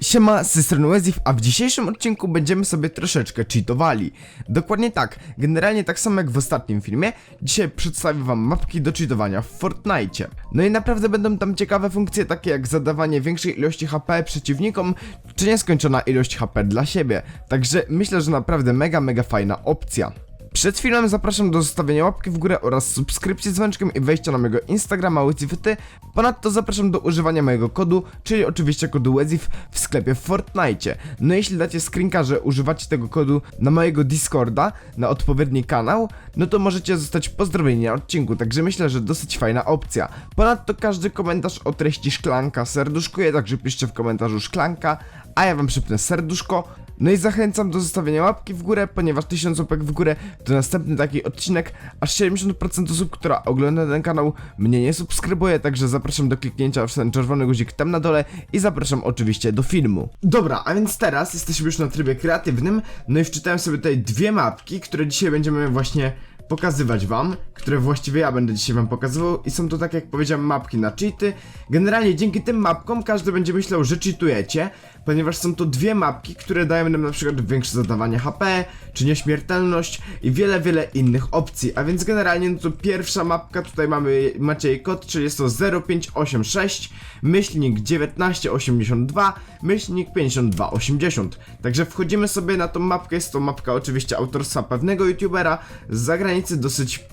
Siema, z tej strony Wezif, a w dzisiejszym odcinku będziemy sobie troszeczkę cheatowali. Dokładnie tak, generalnie tak samo jak w ostatnim filmie, dzisiaj przedstawię wam mapki do cheatowania w Fortnite. No i naprawdę będą tam ciekawe funkcje takie jak zadawanie większej ilości HP przeciwnikom, czy nieskończona ilość HP dla siebie. Także myślę, że naprawdę mega, mega fajna opcja. Przed filmem zapraszam do zostawienia łapki w górę oraz subskrypcji z dzwoneczkiem i wejścia na mojego Instagrama Wezifyty. Ponadto zapraszam do używania mojego kodu, czyli oczywiście kodu Wezif w sklepie w Fortnite. No jeśli dacie screenka, że używacie tego kodu na mojego Discorda, na odpowiedni kanał, no to możecie zostać pozdrowieni na odcinku, także myślę, że dosyć fajna opcja. Ponadto każdy komentarz o treści szklanka serduszkuje, także piszcie w komentarzu szklanka, a ja wam przypnę serduszko. No i zachęcam do zostawienia łapki w górę, ponieważ 1000 łapek w górę to następny taki odcinek, aż 70% osób, która ogląda ten kanał mnie nie subskrybuje, także zapraszam do kliknięcia w ten czerwony guzik tam na dole i zapraszam oczywiście do filmu. Dobra, a więc teraz jesteśmy już na trybie kreatywnym, no i wczytałem sobie tutaj dwie mapki, które dzisiaj będziemy właśnie pokazywać wam, które właściwie ja będę dzisiaj wam pokazywał i są to tak jak powiedziałem mapki na cheaty. Generalnie dzięki tym mapkom każdy będzie myślał, że cheatujecie, ponieważ są to dwie mapki, które dają nam na przykład większe zadawanie HP, czy nieśmiertelność i wiele, wiele innych opcji. A więc generalnie no to pierwsza mapka, tutaj mamy, macie jej kod, czyli jest to 0586, myślnik 1982, myślnik 5280. Także wchodzimy sobie na tą mapkę, jest to mapka oczywiście autorstwa pewnego youtubera z zagranicy, dosyć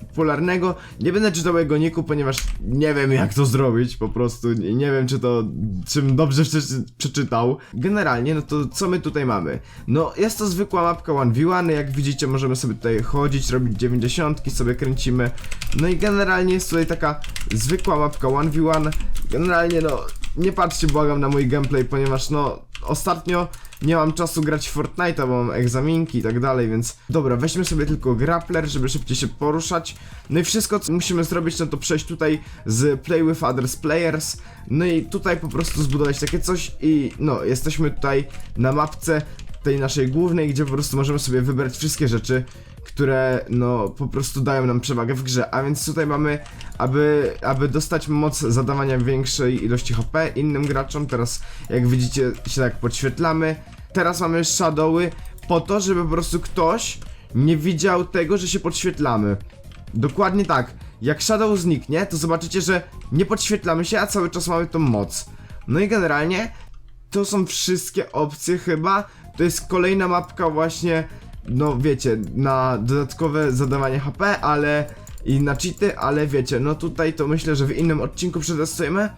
Nie będę czytał jego niku, ponieważ nie wiem jak to zrobić, po prostu nie, wiem czy to, czym dobrze przeczy- przeczytał. Generalnie, no to co my tutaj mamy? No jest to zwykła mapka 1v1, jak widzicie możemy sobie tutaj chodzić, robić 90, sobie kręcimy. No i generalnie jest tutaj taka zwykła mapka 1v1. Generalnie no, nie patrzcie błagam na mój gameplay, ponieważ no, ostatnio nie mam czasu grać w Fortnite, bo mam egzaminki i tak dalej, więc dobra, weźmy sobie tylko grappler, żeby szybciej się poruszać. No i wszystko, co musimy zrobić, no to przejść tutaj z Play with Others Players. No i tutaj po prostu zbudować takie coś i no, jesteśmy tutaj na mapce tej naszej głównej, gdzie po prostu możemy sobie wybrać wszystkie rzeczy, które no po prostu dają nam przewagę w grze. A więc tutaj mamy, aby, aby dostać moc zadawania większej ilości HP innym graczom. Teraz jak widzicie się tak podświetlamy. Teraz mamy shadowy po to, żeby po prostu ktoś nie widział tego, że się podświetlamy. Dokładnie tak. Jak shadow zniknie, to zobaczycie, że nie podświetlamy się, a cały czas mamy tą moc. No i generalnie to są wszystkie opcje chyba. To jest kolejna mapka właśnie, no wiecie, na dodatkowe zadawanie HP, ale i na cheaty, ale wiecie, no tutaj to myślę, że w innym odcinku przetestujemy.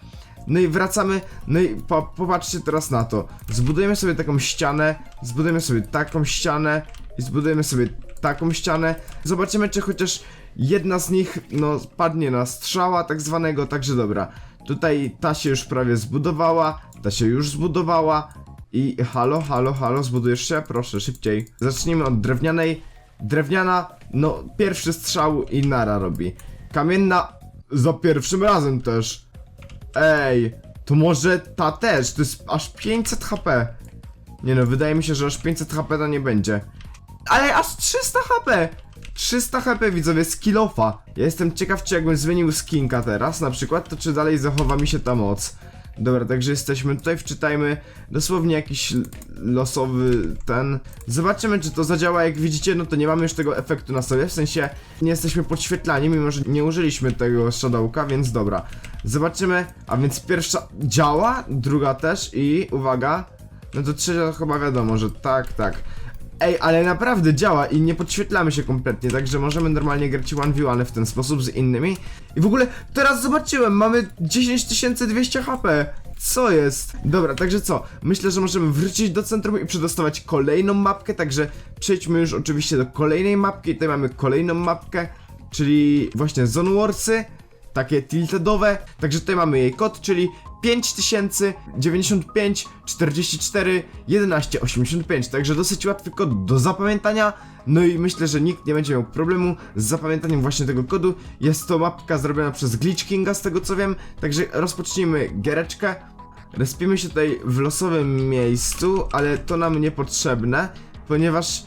No i wracamy, no i po, popatrzcie teraz na to. Zbudujemy sobie taką ścianę, zbudujemy sobie taką ścianę i zbudujemy sobie taką ścianę. Zobaczymy, czy chociaż jedna z nich, no, padnie na strzała tak zwanego, także dobra. Tutaj ta się już prawie zbudowała, ta się już zbudowała i halo, halo, halo, zbudujesz się? Proszę, szybciej. Zacznijmy od drewnianej. Drewniana, no, pierwszy strzał i nara robi. Kamienna, za pierwszym razem też. Ej, to może ta też, to jest aż 500 HP. Nie no, wydaje mi się, że aż 500 HP to nie będzie. Ale aż 300 HP! 300 HP widzowie z. Ja jestem ciekaw, czy jakbym zmienił skinka teraz na przykład, to czy dalej zachowa mi się ta moc. Dobra, także jesteśmy tutaj, wczytajmy dosłownie jakiś losowy ten. Zobaczymy, czy to zadziała. Jak widzicie, no to nie mamy już tego efektu na sobie, w sensie nie jesteśmy podświetlani, mimo że nie użyliśmy tego shadowka, więc dobra. Zobaczymy, a więc pierwsza działa, druga też i uwaga, no to trzecia chyba wiadomo, że tak, tak. Ej, ale naprawdę działa i nie podświetlamy się kompletnie, także możemy normalnie grać 1v1 w ten sposób z innymi. I w ogóle teraz zobaczyłem, mamy 10200 HP. Co jest? Dobra, także co? Myślę, że możemy wrócić do centrum i przedostawać kolejną mapkę, także przejdźmy już oczywiście do kolejnej mapki. Tutaj mamy kolejną mapkę, czyli właśnie Zone Warsy takie tiltedowe. Także tutaj mamy jej kod, czyli 5095 44 11 85. Także dosyć łatwy kod do zapamiętania. No i myślę, że nikt nie będzie miał problemu z zapamiętaniem właśnie tego kodu. Jest to mapka zrobiona przez Glitch Kinga z tego co wiem. Także rozpocznijmy giereczkę. Respimy się tutaj w losowym miejscu, ale to nam niepotrzebne, ponieważ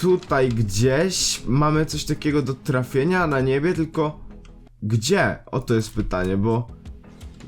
tutaj gdzieś mamy coś takiego do trafienia na niebie, tylko gdzie? O to jest pytanie, bo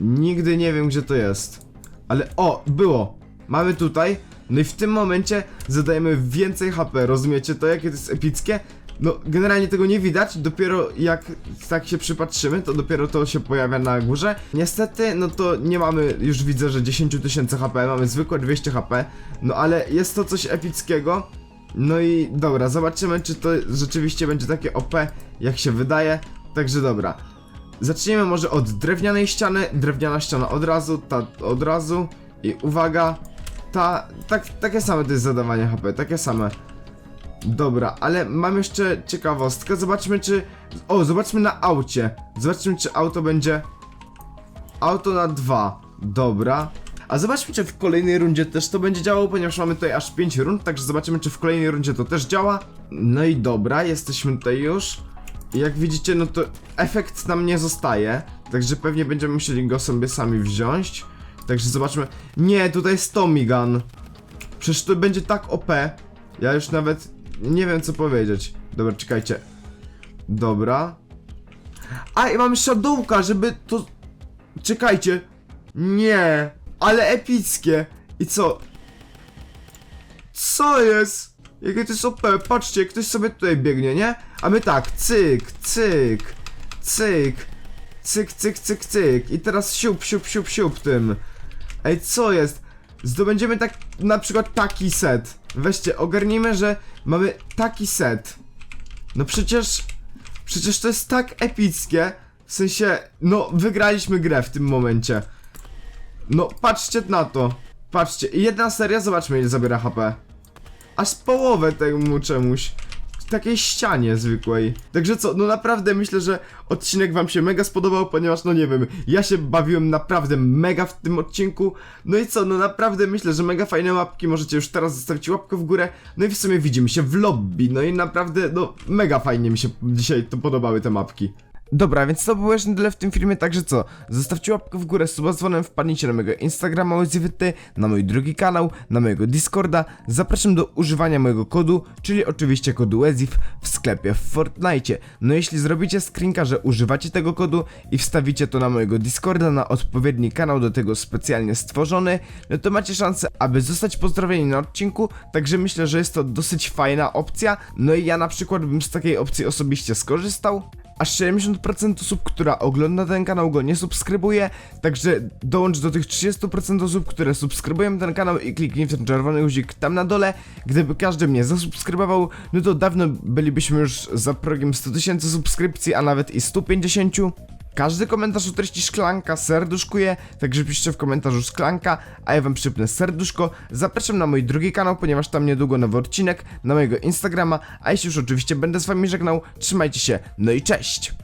nigdy nie wiem gdzie to jest. Ale o, było! mamy tutaj, no i w tym momencie zadajemy więcej HP, rozumiecie to, jakie to jest epickie? No, generalnie tego nie widać, dopiero jak tak się przypatrzymy, to dopiero to się pojawia na górze. Niestety, no to nie mamy, już widzę, że 10 tysięcy HP, mamy zwykłe 200 HP, no ale jest to coś epickiego. No i dobra, zobaczymy, czy to rzeczywiście będzie takie OP, jak się wydaje. Także dobra. Zacznijmy może od drewnianej ściany, drewniana ściana od razu, ta od razu i uwaga, ta, tak, takie same to jest zadawanie HP, takie same. Dobra, ale mam jeszcze ciekawostkę, zobaczmy czy... O, zobaczmy na aucie, zobaczmy czy auto będzie... Auto na dwa, dobra. A zobaczmy czy w kolejnej rundzie też to będzie działało, ponieważ mamy tutaj aż 5 rund, także zobaczymy czy w kolejnej rundzie to też działa. No i dobra, jesteśmy tutaj już. Jak widzicie, no to efekt nam nie zostaje, także pewnie będziemy musieli go sobie sami wziąć. Także zobaczmy. Nie, tutaj jest Tommy Gun. Przecież to będzie tak OP. Ja już nawet nie wiem co powiedzieć. Dobra, czekajcie. Dobra. A, i mamy Shadowka, żeby to... Czekajcie. Nie, ale epickie. I co? Co jest? Jakie to jest OP? Patrzcie, ktoś sobie tutaj biegnie, nie? A my tak, cyk, cyk, cyk, cyk, cyk, cyk, cyk. I teraz siup, siup, siup, siup tym. Ej, co jest? Zdobędziemy tak, na przykład taki set. Weźcie, ogarnijmy, że mamy taki set. No przecież, przecież to jest tak epickie. W sensie, no, wygraliśmy grę w tym momencie. No, patrzcie na to. Patrzcie, jedna seria, zobaczmy ile zabiera HP. Aż połowę temu czemuś. Takiej ścianie zwykłej. Także co, no naprawdę myślę, że odcinek wam się mega spodobał, ponieważ no nie wiem, ja się bawiłem naprawdę mega w tym odcinku. No i co, no naprawdę myślę, że mega fajne mapki, możecie już teraz zostawić łapkę w górę. No i w sumie widzimy się w lobby, no i naprawdę, no mega fajnie mi się dzisiaj to podobały te mapki. Dobra, więc to było już na tyle w tym filmie, także co? Zostawcie łapkę w górę, suba z dzwonem, wpadnijcie na mojego Instagrama OZWT, na mój drugi kanał, na mojego Discorda. Zapraszam do używania mojego kodu, czyli oczywiście kodu EZIF w sklepie w Fortnite. No jeśli zrobicie screenka, że używacie tego kodu i wstawicie to na mojego Discorda, na odpowiedni kanał do tego specjalnie stworzony, no to macie szansę, aby zostać pozdrowieni na odcinku, także myślę, że jest to dosyć fajna opcja. No i ja na przykład bym z takiej opcji osobiście skorzystał. Aż 70% osób, która ogląda ten kanał go nie subskrybuje, także dołącz do tych 30% osób, które subskrybują ten kanał i kliknij w ten czerwony guzik tam na dole. Gdyby każdy mnie zasubskrybował, no to dawno bylibyśmy już za progiem 100 tysięcy subskrypcji, a nawet i 150. Każdy komentarz o treści szklanka serduszkuje, także piszcie w komentarzu szklanka, a ja wam przypnę serduszko. Zapraszam na mój drugi kanał, ponieważ tam niedługo nowy odcinek, na mojego Instagrama, a jeśli już oczywiście będę z wami żegnał, trzymajcie się, no i cześć!